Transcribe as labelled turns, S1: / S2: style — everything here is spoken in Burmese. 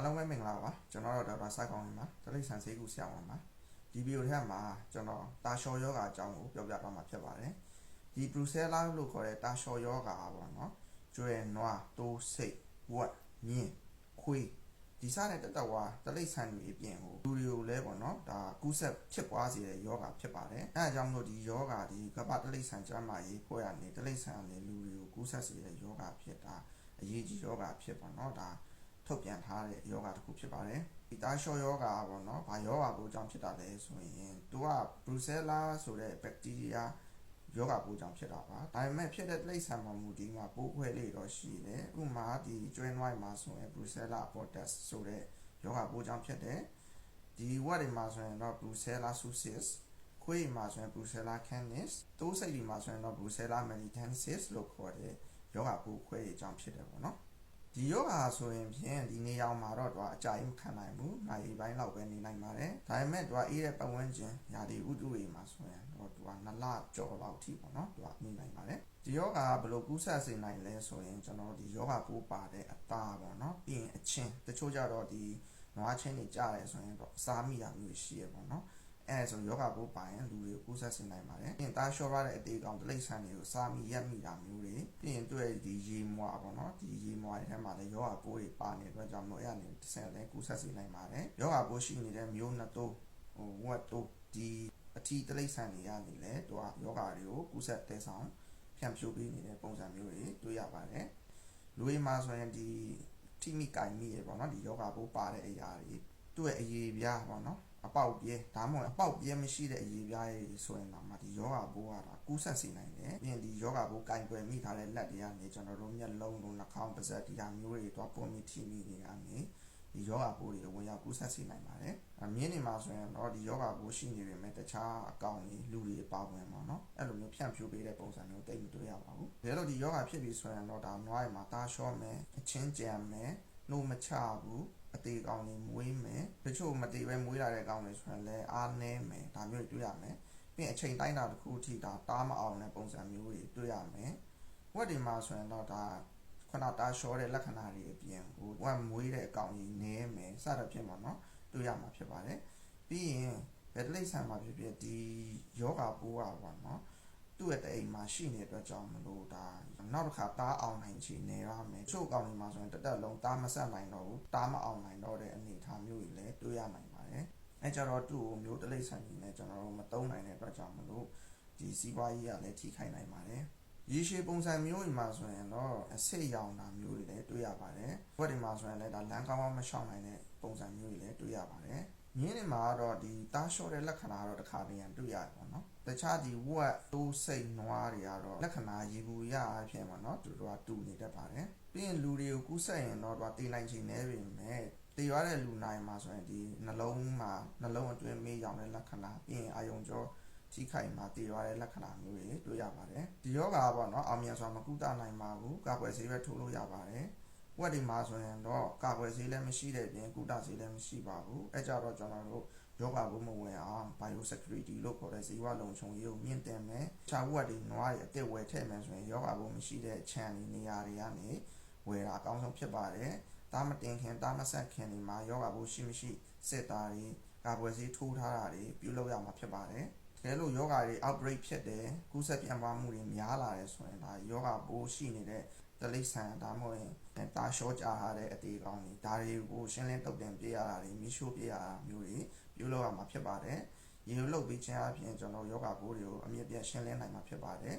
S1: ားလုံးပဲမင်္ဂလာပါကျွန်တော်တော့ဒေါက်တာစကောင်းနေပါတလိဆန်ဆေးကူဆရာဝန်ပါဒီဗီဒီယိုထက်မှာကျွန်တော်တာရှော်ယောဂါအကြောင်းကိုပြောပြသွားမှာဖြစ်ပါတယ်ဒီဘရူဆဲလာလို့ခေါ်တဲ့တာရှော်ယောဂါပေါ့နော်ကျွဲနွားတိုးစိတ်ဝက်မြင်းခွေးဒီစားတဲ့တတဝါတလိဆန်တွေအပြင်ကိုလူတွေကိုလည်းပေါ့နော်ဒါကူးဆက်ဖြစ်ပွားစေတဲ့ယောဂါဖြစ်ပါတယ်အဲအကြောင်းလို့ဒီယောဂါဒီကပ္ပတလိဆန်ကျမ်းမာရေးဖွဲ့ရနေတလိဆန်အနေလူတွေကိုကူးဆက်စေတဲ့ယောဂါဖြစ်တာအရေးကြီးယောဂါဖြစ်ပါတော့ဒါ ထုတ်ပြန်ထားတဲ့ယောဂတစ်ခုဖြစ်ပါတယ်ဒီသားလျှောယောဂါပေါ့နော်ဘာယောဂါပိုးကြောင့်ဖြစ်တာလဲဆိုရင်သူကဘရူဆဲလာဆိုတဲ့ဘက်တီးရီးယားယောဂါပိုးကြောင့်ဖြစ်တာပါဒါပေမဲ့ဖြစ်တဲ့တိရစ္ဆာန်ပေါ်မူဒီမှာပိုးခွဲလေးတော့ရှိတယ်ဥပမာဒီကျွဲနွိုင်းမှာဆိုရင်ဘရူဆဲလာပေါ်တက်ဆိုတဲ့ယောဂါပိုးကြောင့်ဖြစ်တယ်ဒီဝက်တွေမှာဆိုရင်တော့ဘရူဆဲလာဆူစစ်ခွေးမှာဆိုရင်ဘရူဆဲလာကန်နစ်တိုးစိတ်တွေမှာဆိုရင်တော့ဘရူဆဲလာမနီတန်စစ်လို့ခေါ်တဲ့ယောဂါပိုးခွဲတွေကြောင့်ဖြစ်တယ်ပေါ့နော် ဒီယောဂါဆိုရင်ဖြင့်ဒီနေရာမှာတော့သူကအကြိုက်မခံနိုင်ဘူး။နိုင်ပိုင်းလောက်ပဲနေနိုင်ပါတယ်။ဒါပေမဲ့သူကအေးတဲ့ပတ်ဝန်းကျင်ညာဒီဥတုတွေမှာဆိုရင်တော့သူကနလကြော်လောက်ထိပေါ့နော်။သူကနေနိုင်ပါတယ်။ဒီယောဂါကဘယ်လိုကူးစက်စေနိုင်လဲဆိုရင်ကျွန်တော်ဒီယောဂါပိုးပါတဲ့အသားပေါ့နော်။ပြီးရင်အချင်းတချို့ကြတော့ဒီနွားချင်းတွေကြားတယ်ဆိုရင်တော့အစားမိတာမျိုးရှိရပေါ့နော်။ အဲဆိုယောဂပိုးပါရင်လူတွေကိုကူးစက်စေနိုင်ပါတယ်။ပြီးရင်တားလျှော်ရတဲ့အသေးကောင်တိရစ္ဆာန်တွေကိုစားမိရက်မိတာမျိုးတွေပြီးရင်တွေ့ဒီရေမွာပေါ့နော်ဒီရေမွာတွေထဲမှာလည်းယောဂပိုးတွေပါနေတဲ့အတွက်ကြောင့်မို့အဲ့အနေနဲ့တစ်ဆင့်လည်းကူးစက်စေနိုင်ပါတယ်။ယောဂပိုးရှိနေတဲ့မျိုးနှစ်တိုးဟိုဝက်တိုးဒီအထီးတိရစ္ဆာန်တွေကနေလည်းသူကယောဂတွေကိုကူးစက်တဲ့ဆောင်ဖြန့်ဖြိုးပေးနေတဲ့ပုံစံမျိုးတွေတွေ့ရပါတယ်။လူတွေမှာဆိုရင်ဒီထိမိကိုင်မိရေပေါ့နော်ဒီယောဂပိုးပါတဲ့အရာတွေသူ့ရဲ့အရေးပြားပေါ့နော် အပေါက်ပြဲဒါမှမဟုတ်အပေါက်ပြဲမရှိတဲ့အရေးပြားတွေဆိုရင်တော့မှဒီယောဂဘိုးကဒါကူးဆက်စေနိုင်တယ်ပြီးရင်ဒီယောဂဘိုးကင်ကွယ်မိထားတဲ့လက်တွေကနေကျွန်တော်တို့မျက်လုံးတို့နှာခေါင်းပါးစပ်ဒီဟာမျိုးတွေတော့ပုံမိထိမိနေရနေဒီယောဂဘိုးတွေဝင်ရောက်ကူးဆက်စေနိုင်ပါတယ်အမြင်းနေမှာဆိုရင်တော့ဒီယောဂဘိုးရှိနေပေမဲ့တခြားအကောင်တွေလူတွေပါဝင်ပါတော့အဲ့လိုမျိုးဖြန့်ဖြူးပေးတဲ့ပုံစံမျိုးတိတ်မတွေ့ရပါဘူးဒါလို့ဒီယောဂဖြစ်ပြီဆိုရင်တော့ဒါနွားရမှာတားလျှော့မယ်အချင်းကြံမယ်နှုတ်မချဘူး အသေးကောင်တွေမွေးမယ်တချို့မသေးပဲမွေးလာတဲ့ကောင်တွေဆိုရင်လည်းအားနည်းမယ်ဒါမျိုးတွေ့ရမယ်ပြီးရင်အချိန်တိုင်းတာတစ်ခုအထိဒါတားမအောင်တဲ့ပုံစံမျိုးတွေတွေ့ရမယ်ဝက်တွေမှာဆိုရင်တော့ဒါခဏတားလျှောတဲ့လက္ခဏာတွေအပြင်ဟိုဝက်မွေးတဲ့အကောင်ကြီးနည်းမယ်စသဖြင့်ပေါ့နော်တွေ့ရမှာဖြစ်ပါတယ်ပြီးရင်ဗက်တလိဆန်မှာဖြစ်ဖြစ်ဒီယောဂပိုးอ่ะပေါ့နော် သူ့ရဲ့တဲ့အိမ်မှာရှိနေတဲ့အတွက်ကြောင့်မလို့ဒါနောက်တစ်ခါတားအောင်နိုင်ချေနေရမယ်ချို့ကောင်တွေမှာဆိုရင်တက်တက်လုံးတားမဆက်နိုင်တော့ဘူးတားမအောင်နိုင်တော့တဲ့အနေအထားမျိုးတွေလည်းတွေ့ရနိုင်ပါတယ်အဲကြတော့သူ့ကိုမျိုးတလိဆန်ကြီးနဲ့ကျွန်တော်တို့မတုံးနိုင်တဲ့အတွက်ကြောင့်မလို့ဒီစီးပွားရေးကလည်းထိခိုက်နိုင်ပါတယ်ရေရှည်ပုံစံမျိုးတွေမှာဆိုရင်တော့အဆစ်ရောင်တာမျိုးတွေလည်းတွေ့ရပါတယ်။ဘွက်တွေမှာဆိုရင်လည်းဒါလမ်းကောင်းကောင်းမရှောင်နိုင်တဲ့ပုံစံမျိုးတွေလည်းတွေ့ရပါတယ်။ မြင်းတွေမှာကတော့ဒီတားလျှော့တဲ့လက္ခဏာကတော့တစ်ခါတည်းရန်တွေ့ရတယ်ပေါ့နော်။တခြားဒီဝက်တိုးစိတ်နွားတွေကတော့လက္ခဏာရေဘူးရအဖြစ်ပေါ့နော်သူတို့ကတူနေတတ်ပါတယ်။ပြီးရင်လူတွေကိုကူးဆက်ရင်တော့သူကတေးနိုင်ချိန်နေပြီမဲ့တေရွာတဲ့လူနိုင်မှာဆိုရင်ဒီနှလုံးမှာနှလုံးအတွင်းမေးရောင်တဲ့လက္ခဏာပြီးရင်အာယုံကြောထိခိုက်မှာတည်ရတဲ့လက္ခဏာမျိုးတွေတွေ့ရပါတယ်ဒီယောဂါပေါ့နော်အောင်မြင်စွာမကုသနိုင်ပါဘူးကာကွယ်ဆေးပဲထိုးလို့ရပါတယ် ဝက်ဒီမှာဆိုရင်တော့ကာကွယ်ဆေးလည်းမရှိတဲ့ပြင်ကုသဆေးလည်းမရှိပါဘူးအဲကြတော့ကျွန်တော်တို့ယောဂါဘုမဝင်အောင် biosecurity လို့ခေါ်တဲ့ဇီဝလုံခြုံရေးကိုမြင့်တင်မယ်ခြားဝက်ဒီနွားတွေအစ်စ်ဝယ်ထည့်မယ်ဆိုရင်ယောဂါဘုမရှိတဲ့ခြံတွေနေရာတွေကနေဝယ်တာအကောင်းဆုံးဖြစ်ပါတယ်တားမတင်ခင်တားမဆက်ခင်ဒီမှာယောဂါဘုရှိမရှိစစ်တာတွေကာကွယ်ဆေးထိုးထားတာတွေပြုလုပ်ရမှာဖြစ်ပါတယ်တကယ်လို့ယောဂါတွေ outbreak ဖြစ်တယ်ကူးစက်ပြန့်ပွားမှုတွေများလာတယ်ဆိုရင်ဒါယောဂါပိုးရှိနေတဲ့ တလိษံဒါမှမဟုတ်ရင်တာရှော့ကြထားတဲ့အသေးကောင်းတွေဒါတွေကိုရှင်းလင်းတုတ်တင်ပြရတာတွေမီးရှို့ပြရတာမျိုးတွေပြုလုပ်ရမှာဖြစ်ပါတယ်ရေလုတ်ပြီးခြင်းအပြင်ကျွန်တော်ယောဂါပိုးတွေကိုအမြင့်ပြတ်ရှင်းလင်းနိုင်မှာဖြစ်ပါတယ်